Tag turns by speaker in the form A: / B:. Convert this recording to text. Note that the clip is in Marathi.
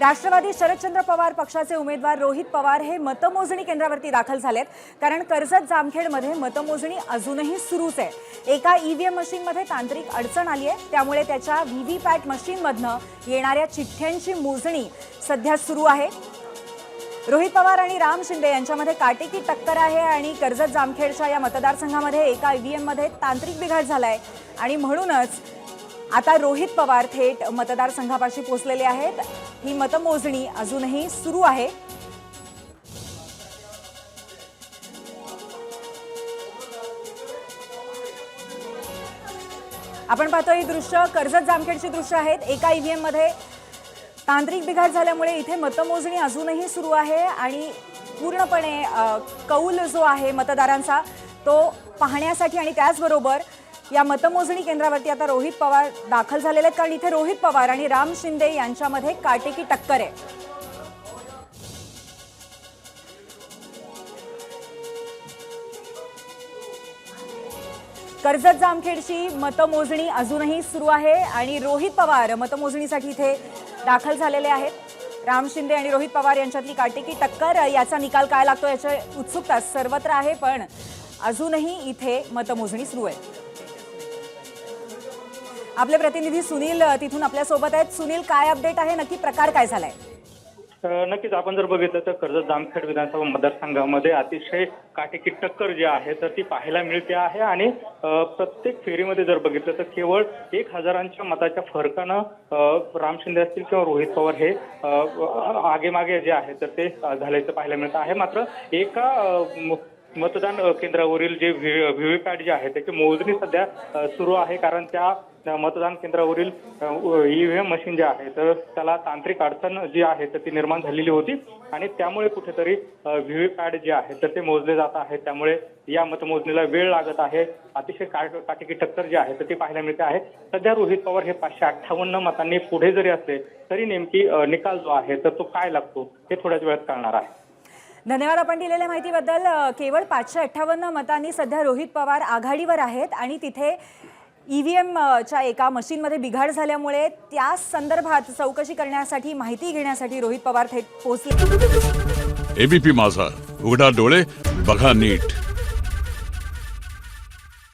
A: राष्ट्रवादी शरदचंद्र पवार पक्षाचे उमेदवार रोहित पवार हे मतमोजणी केंद्रावरती दाखल झालेत. कारण कर्जत जामखेडमध्ये मतमोजणी अजूनही सुरूच आहे. एका ईव्हीएम मशीनमध्ये तांत्रिक अडचण आली आहे. त्यामुळे त्याच्या व्ही पॅट मशीनमधनं येणाऱ्या चिठ्ठ्यांची मोजणी सध्या सुरू आहे. रोहित पवार आणि राम शिंदे यांच्यामध्ये काटेकी टक्कर आहे आणि कर्जत जामखेडच्या या मतदारसंघामध्ये एका ईव्हीएममध्ये तांत्रिक बिघाड झालाय. आणि म्हणूनच आता रोहित पवार थेट मतदारसंघापाशी पोहोचलेले आहेत. ही मतमोजणी अजूनही सुरू आहे. आपण पाहतो ही दृश्य कर्जत जामखेडची दृश्य आहेत. एका ईव्हीएममध्ये तांत्रिक बिघाड झाल्यामुळे इथे मतमोजणी अजूनही सुरू आहे आणि पूर्णपणे कौल जो आहे मतदारांचा तो पाहण्यासाठी आणि त्याचबरोबर या मतमोजणी केंद्रावरती आता रोहित पवार दाखल झालेले आहेत. कारण इथे रोहित पवार आणि राम शिंदे यांच्यामध्ये काटेकी टक्कर आहे. कर्जत जामखेडची मतमोजणी अजूनही सुरू आहे आणि रोहित पवार मतमोजणीसाठी इथे दाखल झालेले आहेत. राम शिंदे आणि रोहित पवार यांच्यातली काटेकी टक्कर याचा निकाल काय लागतो याची उत्सुकता सर्वत्र आहे पण अजूनही इथे मतमोजणी सुरू आहे. आपले प्रतिनिधी सुनील तिथून आपल्यासोबत आहेत. सुनील काय अपडेट आहे? नक्की प्रकार काय झालाय?
B: नक्कीच. आपण जर बघितलं तर कर्जत जामखेड विधानसभा मतदारसंघामध्ये अतिशय काटेकी टक्कर जी आहे तर ती पाहायला मिळते आहे. आणि प्रत्येक फेरीमध्ये जर बघितलं तर केवळ एक हजारांच्या मताच्या फरकानं राम शिंदे असतील किंवा रोहित पवार हे आगेमागे जे आहे तर ते झाल्याचं पाहायला मिळतं आहे. मात्र एका मतदान केंद्रावरील जे व्हीव्हीपॅट जे आहे त्याची मोजणी सध्या सुरू आहे. कारण त्या मतदान केंद्रावरील ईव्हीएम मशीन जे आहे तर त्याला तांत्रिक अडचण जी आहे तर ती निर्माण झालेली होती. आणि त्यामुळे कुठेतरी व्हीव्हीपॅट जे आहे तर ते मोजले जात आहे. त्यामुळे या मतमोजणीला वेळ लागत आहे. अतिशय काटेकी टक्कर जी आहे तर ती पाहायला मिळते आहे. सध्या रोहित पवार हे पाचशे अठ्ठावन्न मतांनी पुढे जरी असले तरी नेमकी निकाल जो आहे तर तो काय लागतो हे थोड्याच वेळात कळणार आहे.
A: धन्यवाद आपण दिलेल्या माहितीबद्दल. केवळ पाचशे अठ्ठावन्न मतांनी सध्या रोहित पवार आघाडीवर आहेत आणि तिथे ई व्ही एमच्या एका मशीनमध्ये बिघाड झाल्यामुळे त्या संदर्भात चौकशी करण्यासाठी माहिती घेण्यासाठी रोहित पवार थेट पोहोचले.
C: एबीपी माझा. उघडा डोळे बघा नीट.